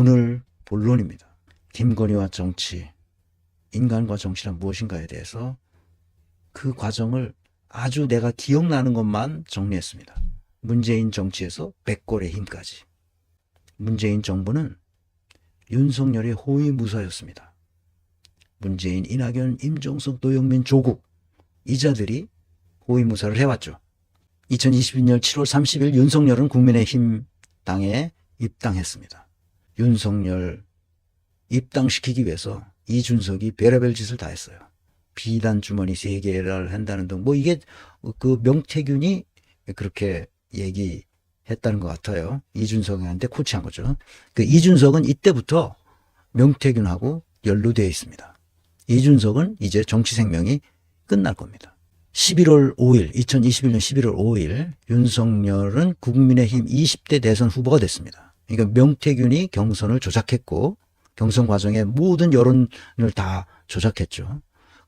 오늘 본론입니다. 김건희와 정치, 인간과 정치란 무엇인가에 대해서 그 과정을 아주 내가 기억나는 것만 정리했습니다. 문재인 정치에서 백골의 힘까지. 문재인 정부는 윤석열의 호위무사였습니다. 문재인, 이낙연, 임종석, 노영민, 조국 이자들이 호위무사를 해왔죠. 2022년 7월 30일 윤석열은 국민의힘 당에 입당했습니다. 윤석열 입당시키기 위해서 이준석이 별의별 짓을 다 했어요. 비단 주머니 세 개를 한다는 등 뭐 이게 그 명태균이 그렇게 얘기했다는 것 같아요. 이준석한테 코치한 거죠. 그 이준석은 이때부터 명태균하고 연루되어 있습니다. 이준석은 이제 정치 생명이 끝날 겁니다. 11월 5일, 2021년 11월 5일 윤석열은 국민의힘 20대 대선 후보가 됐습니다. 그러니까 명태균이 경선을 조작했고 경선 과정에 모든 여론을 다 조작했죠.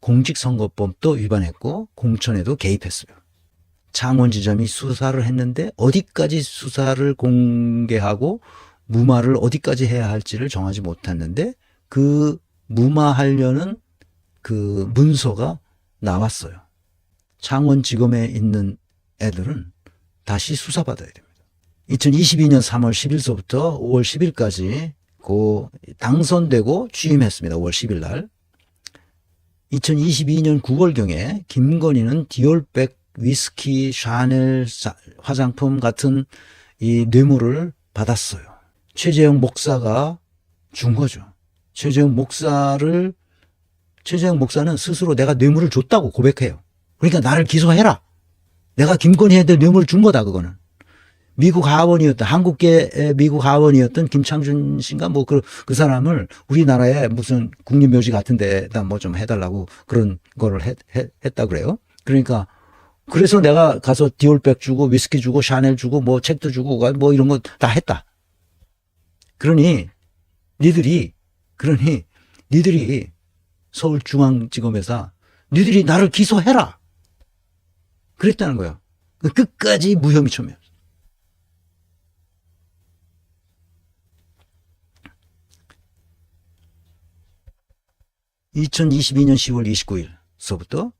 공직선거법도 위반했고 공천에도 개입했어요. 창원지점이 수사를 했는데 어디까지 수사를 공개하고 무마를 어디까지 해야 할지를 정하지 못했는데 그 무마하려는 그 문서가 나왔어요. 창원지검에 있는 애들은 다시 수사받아야 됩니다. 2022년 3월 10일서부터 5월 10일까지 고 당선되고 취임했습니다. 5월 10일 날. 2022년 9월경에 김건희는 디올백 위스키, 샤넬 사- 화장품 같은 이 뇌물을 받았어요. 최재형 목사가 준 거죠. 최재형 목사를 최재형 목사는 스스로 내가 뇌물을 줬다고 고백해요. 그러니까 나를 기소해라. 내가 김건희한테 뇌물을 준 거다 그거는. 미국 하원이었던 한국계 미국 하원이었던 김창준 씨인가 뭐 그 그 사람을 우리나라에 무슨 국립묘지 같은 데다 뭐 좀 해달라고 그런 거를 했, 했, 했다 그래요. 그러니까 그래서 내가 가서 디올백 주고 위스키 주고 샤넬 주고 뭐 책도 주고 뭐 이런 거 다 했다. 그러니 니들이 그러니 니들이 서울중앙지검에서 니들이 나를 기소해라. 그랬다는 거예요. 끝까지 무혐의 처면. 2022년 10월 29일서부터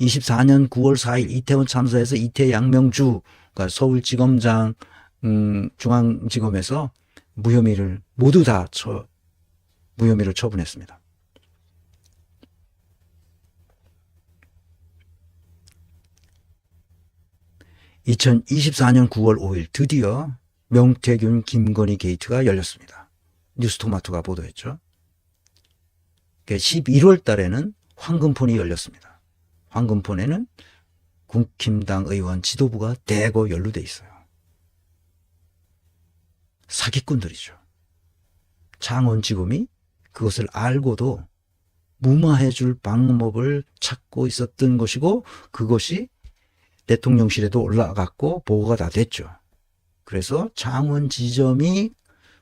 24년 9월 4일 이태원 참사에서 이태 양명주가 서울지검장 음, 중앙지검에서 무혐의를 모두 다 처, 무혐의를 처분했습니다. (2024년 9월 5일) 드디어 명태균 김건희 게이트가 열렸습니다. 뉴스토마토가 보도했죠. 11월 달에는 황금폰이 열렸습니다. 황금폰에는 국힘당 의원 지도부가 대거 연루돼 있어요. 사기꾼들이죠. 창원지검이 그것을 알고도 무마해 줄 방법을 찾고 있었던 것이고 그것이 대통령실에도 올라갔고 보고가 다 됐죠. 그래서 창원지점이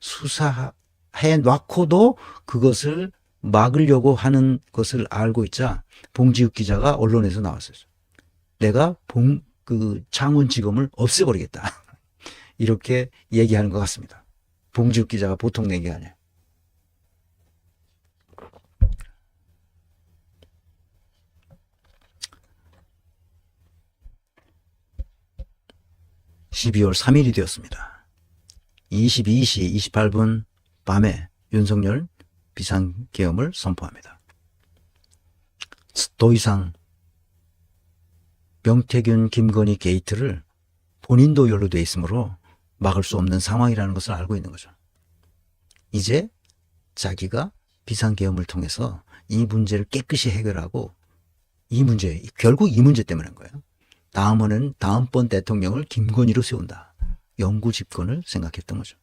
수사해 놨고도 그것을 막으려고 하는 것을 알고 있자 봉지욱 기자가 언론에서 나왔어요. 내가 봉, 그 창원지검을 없애버리겠다. 이렇게 얘기하는 것 같습니다. 봉지욱 기자가 보통 얘기 아니에요. (12월 3일이) 되었습니다. 22시 28분 밤에 윤석열 비상계엄을 선포합니다. 더 이상 명태균, 김건희 게이트를 본인도 연루돼 있으므로 막을 수 없는 상황이라는 것을 알고 있는 거죠. 이제 자기가 비상계엄을 통해서 이 문제를 깨끗이 해결하고 이 문제, 결국 이 문제 때문인 거예요. 다음은 다음번 대통령을 김건희로 세운다. 영구 집권을 생각했던 거죠.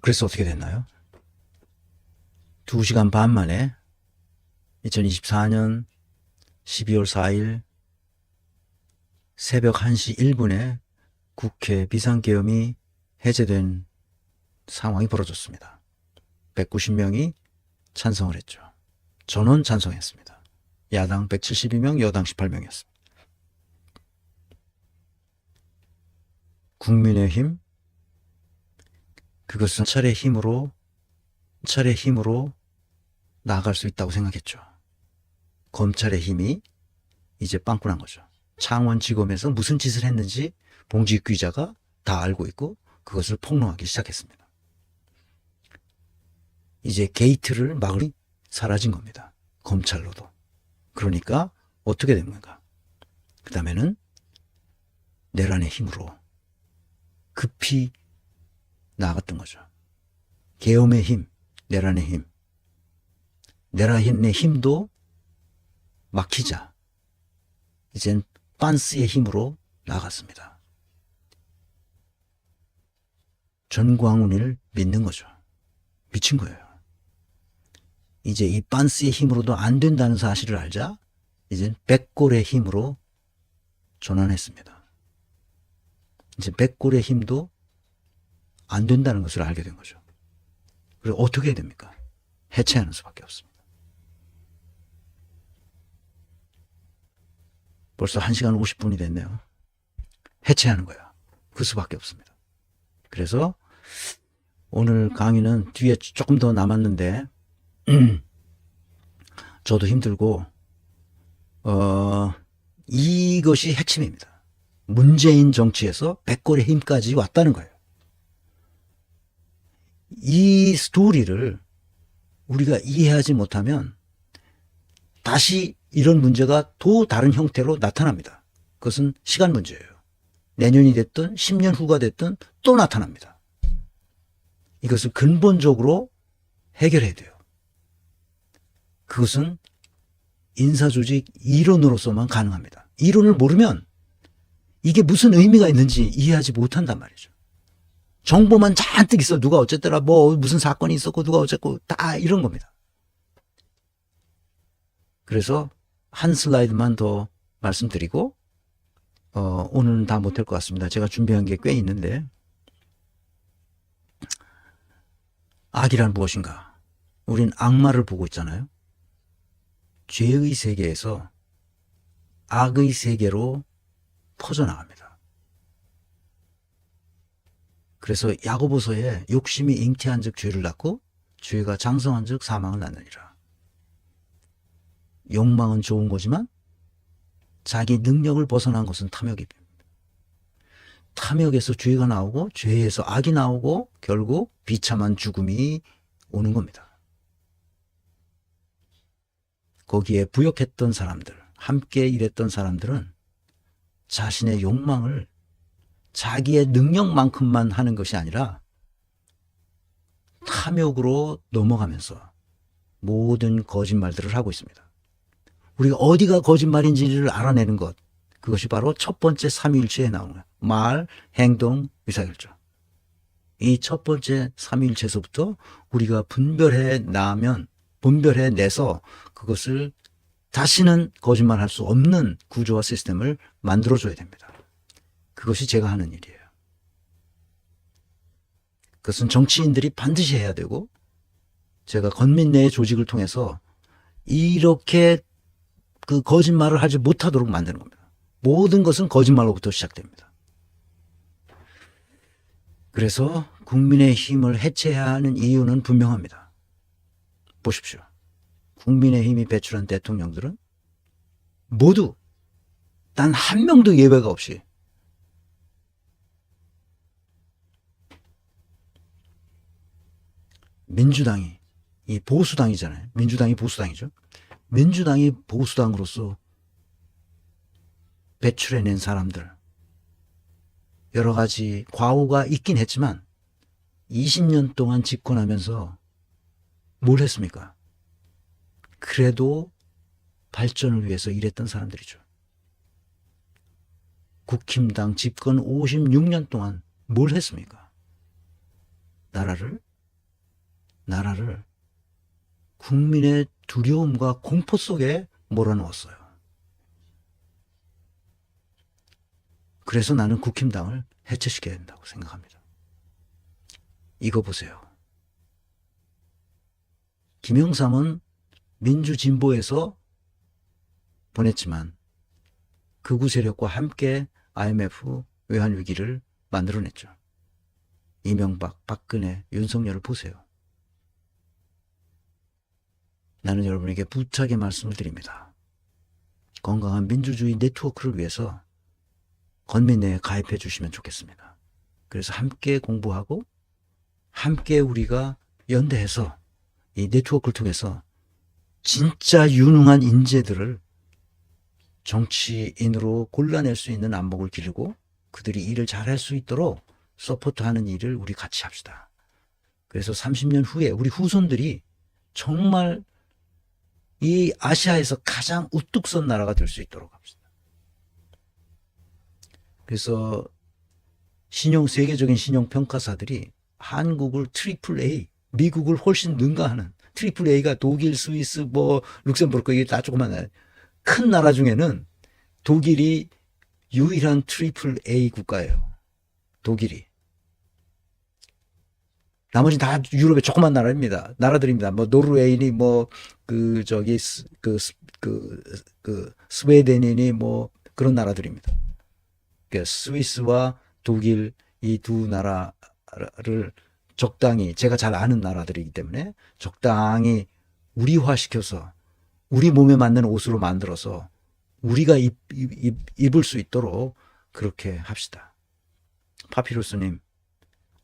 그래서 어떻게 됐나요? 2시간 반 만에 2024년 12월 4일 새벽 1시 1분에 국회 비상계엄이 해제된 상황이 벌어졌습니다. 190명이 찬성을 했죠. 전원 찬성했습니다. 야당 172명, 여당 18명이었습니다. 국민의힘 그것은 철의 힘으로 철의 힘으로 나아갈 수 있다고 생각했죠. 검찰의 힘이 이제 빵꾸난 거죠. 창원지검에서 무슨 짓을 했는지 봉지익 기자가 다 알고 있고 그것을 폭로하기 시작했습니다. 이제 게이트를 막으니 사라진 겁니다. 검찰로도. 그러니까 어떻게 된 건가? 그 다음에는 내란의 힘으로 급히 나아갔던 거죠. 계엄의 힘, 내란의 힘. 내란의 힘도 막히자. 이젠 빤스의 힘으로 나아갔습니다. 전광훈을 믿는 거죠. 미친 거예요. 이제 이 빤스의 힘으로도 안 된다는 사실을 알자 이젠 백골의 힘으로 전환했습니다. 이제 백골의 힘도 안 된다는 것을 알게 된 거죠. 그리고 어떻게 해야 됩니까? 해체하는 수밖에 없습니다. 벌써 1시간 50분이 됐네요. 해체하는 거야. 그 수밖에 없습니다. 그래서 오늘 강의는 뒤에 조금 더 남았는데 저도 힘들고 어 이것이 핵심입니다. 문재인 정치에서 백골의 힘까지 왔다는 거예요. 이 스토리를 우리가 이해하지 못하면 다시 이런 문제가 또 다른 형태로 나타납니다. 그것은 시간 문제예요. 내년이 됐든 10년 후가 됐든 또 나타납니다. 이것을 근본적으로 해결해야 돼요. 그것은 인사조직 이론으로서만 가능합니다. 이론을 모르면 이게 무슨 의미가 있는지 이해하지 못한단 말이죠. 정보만 잔뜩 있어. 누가 어쨌더라, 뭐, 무슨 사건이 있었고, 누가 어쨌고, 다 이런 겁니다. 그래서 한 슬라이드만 더 말씀드리고, 어, 오늘은 다 못할 것 같습니다. 제가 준비한 게 꽤 있는데, 악이란 무엇인가? 우린 악마를 보고 있잖아요. 죄의 세계에서 악의 세계로 퍼져나갑니다. 그래서 야고보서에 욕심이 잉태한 즉 죄를 낳고 죄가 장성한 즉 사망을 낳느니라. 욕망은 좋은 거지만 자기 능력을 벗어난 것은 탐욕입니다. 탐욕에서 죄가 나오고 죄에서 악이 나오고 결국 비참한 죽음이 오는 겁니다. 거기에 부역했던 사람들, 함께 일했던 사람들은 자신의 욕망을 자기의 능력만큼만 하는 것이 아니라 탐욕으로 넘어가면서 모든 거짓말들을 하고 있습니다. 우리가 어디가 거짓말인지를 알아내는 것, 그것이 바로 첫 번째 삼위일체에 나오는. 말, 행동, 의사결정. 이 첫 번째 삼위일체에서부터 우리가 분별해 나면, 분별해 내서 그것을 다시는 거짓말할 수 없는 구조와 시스템을 만들어줘야 됩니다. 그것이 제가 하는 일이에요. 그것은 정치인들이 반드시 해야 되고, 제가 건민 내의 조직을 통해서 이렇게 그 거짓말을 하지 못하도록 만드는 겁니다. 모든 것은 거짓말로부터 시작됩니다. 그래서 국민의 힘을 해체해야 하는 이유는 분명합니다. 보십시오. 국민의 힘이 배출한 대통령들은 모두 단 한 명도 예외가 없이 민주당이 이 보수당이잖아요. 민주당이 보수당이죠. 민주당이 보수당으로서 배출해낸 사람들 여러 가지 과오가 있긴 했지만 20년 동안 집권하면서 뭘 했습니까? 그래도 발전을 위해서 일했던 사람들이죠. 국힘당 집권 56년 동안 뭘 했습니까? 나라를 나라를 국민의 두려움과 공포 속에 몰아넣었어요. 그래서 나는 국힘당을 해체시켜야 된다고 생각합니다. 이거 보세요. 김영삼은 민주진보에서 보냈지만 극우 세력과 함께 IMF 외환위기를 만들어냈죠. 이명박, 박근혜, 윤석열을 보세요. 나는 여러분에게 부탁의 말씀을 드립니다. 건강한 민주주의 네트워크를 위해서 건민회에 가입해 주시면 좋겠습니다. 그래서 함께 공부하고 함께 우리가 연대해서 이 네트워크를 통해서 진짜 유능한 인재들을 정치인으로 골라낼 수 있는 안목을 기르고 그들이 일을 잘할 수 있도록 서포트하는 일을 우리 같이 합시다. 그래서 30년 후에 우리 후손들이 정말 이 아시아에서 가장 우뚝 선 나라가 될 수 있도록 합시다. 그래서 신용 세계적인 신용 평가사들이 한국을 트리플 A, 미국을 훨씬 능가하는 트리플 A가 독일, 스위스, 뭐 룩셈부르크 이게 다 조그만 큰 나라 중에는 독일이 유일한 트리플 A 국가예요. 독일이. 나머지 다 유럽의 조그만 나라입니다. 나라들입니다. 뭐 노르웨이니 뭐 그 저기 스- 그, 스- 그, 그 스웨덴이니 뭐 그런 나라들입니다. 그 스위스와 독일 이 두 나라를 적당히 제가 잘 아는 나라들이기 때문에 적당히 우리화시켜서 우리 몸에 맞는 옷으로 만들어서 우리가 입, 입, 입, 입을 수 있도록 그렇게 합시다. 파피루스님,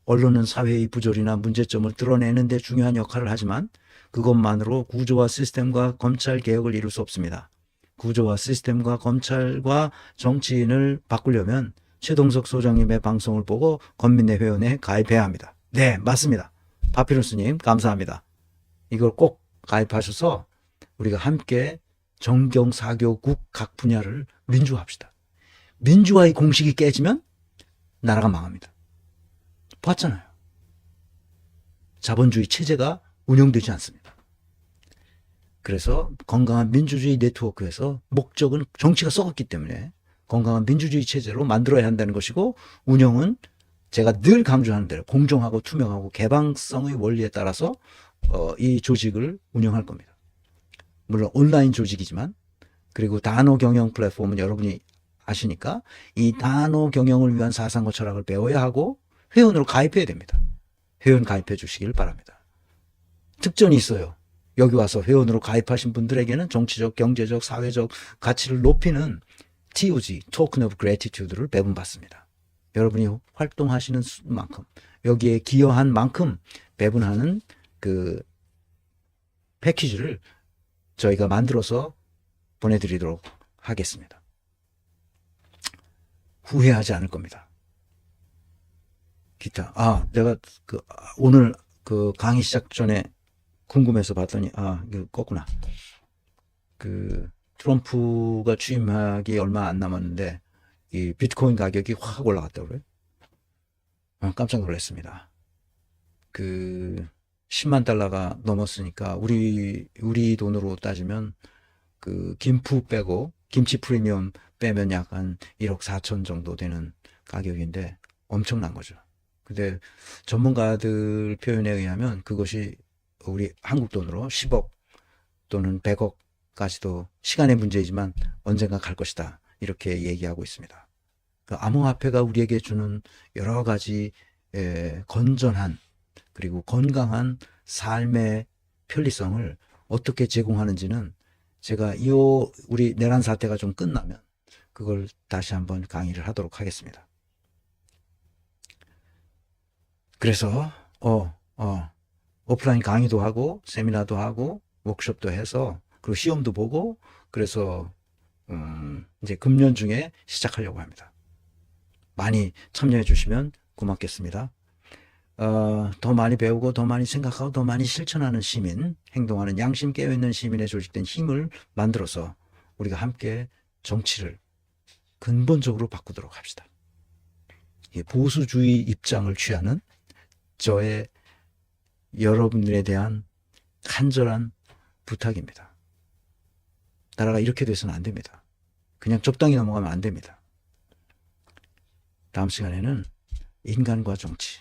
언론은 사회의 부조리나 문제점을 드러내는 데 중요한 역할을 하지만 그것만으로 구조와 시스템과 검찰 개혁을 이룰 수 없습니다. 구조와 시스템과 검찰과 정치인을 바꾸려면 최동석 소장님의 방송을 보고 건민회 회원에 가입해야 합니다. 네, 맞습니다. 파피루스님, 감사합니다. 이걸 꼭 가입하셔서 우리가 함께 정경, 사교, 국 각 분야를 민주화합시다. 민주화의 공식이 깨지면 나라가 망합니다. 봤잖아요. 자본주의 체제가 운영되지 않습니다. 그래서 건강한 민주주의 네트워크에서 목적은 정치가 썩었기 때문에 건강한 민주주의 체제로 만들어야 한다는 것이고 운영은 제가 늘 강조하는 대로 공정하고 투명하고 개방성의 원리에 따라서 어, 이 조직을 운영할 겁니다. 물론 온라인 조직이지만 그리고 단어 경영 플랫폼은 여러분이 아시니까 이 단어 경영을 위한 사상과 철학을 배워야 하고 회원으로 가입해야 됩니다. 회원 가입해 주시길 바랍니다. 특전이 있어요. 여기 와서 회원으로 가입하신 분들에게는 정치적, 경제적, 사회적 가치를 높이는 TOG, Token of Gratitude를 배분받습니다. 여러분이 활동하시는 만큼, 여기에 기여한 만큼 배분하는 그 패키지를 저희가 만들어서 보내드리도록 하겠습니다. 후회하지 않을 겁니다. 기타. 아, 내가 그 아, 오늘 그 강의 시작 전에 궁금해서 봤더니 아, 이거 껐구나. 그 트럼프가 취임하기 얼마 안 남았는데 이 비트코인 가격이 확 올라갔다고 그래요. 아, 깜짝 놀랐습니다. 그 10만 달러가 넘었으니까 우리 우리 돈으로 따지면 그 김프 빼고 김치 프리미엄 빼면 약 한 1억 4천 정도 되는 가격인데 엄청난 거죠. 근데 전문가들 표현에 의하면 그것이 우리 한국 돈으로 10억 또는 100억까지도 시간의 문제이지만 언젠가 갈 것이다. 이렇게 얘기하고 있습니다. 그 암호화폐가 우리에게 주는 여러 가지 에, 건전한 그리고 건강한 삶의 편리성을 어떻게 제공하는지는 제가 이 우리 내란 사태가 좀 끝나면 그걸 다시 한번 강의를 하도록 하겠습니다. 그래서 어, 어, 오프라인 강의도 하고 세미나도 하고 워크숍도 해서 그리고 시험도 보고 그래서 음, 이제 금년 중에 시작하려고 합니다. 많이 참여해 주시면 고맙겠습니다. 어, 더 많이 배우고 더 많이 생각하고 더 많이 실천하는 시민, 행동하는 양심 깨어있는 시민의 조직된 힘을 만들어서 우리가 함께 정치를 근본적으로 바꾸도록 합시다. 이 보수주의 입장을 취하는 저의 여러분들에 대한 간절한 부탁입니다. 나라가 이렇게 돼서는 안 됩니다. 그냥 적당히 넘어가면 안 됩니다. 다음 시간에는 인간과 정치,